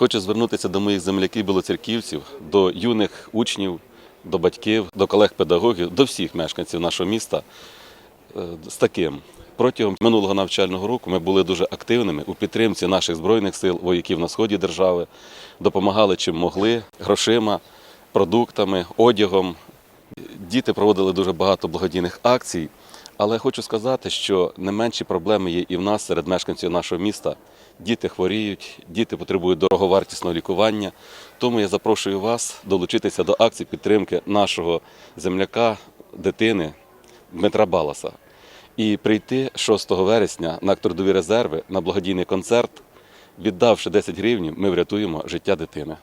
Хочу звернутися до моїх земляків білоцерківців, до юних учнів, до батьків, до колег-педагогів, до всіх мешканців нашого міста е, з таким. Протягом минулого навчального року ми були дуже активними у підтримці наших збройних сил, вояків на сході держави, допомагали чим могли грошима, продуктами, одягом. Діти проводили дуже багато благодійних акцій, але хочу сказати, що не менші проблеми є і в нас серед мешканців нашого міста. Діти хворіють, діти потребують дороговартісного лікування. Тому я запрошую вас долучитися до акції підтримки нашого земляка, дитини Дмитра Баласа і прийти 6 вересня на трудові резерви на благодійний концерт. Віддавши 10 гривень, ми врятуємо життя дитини.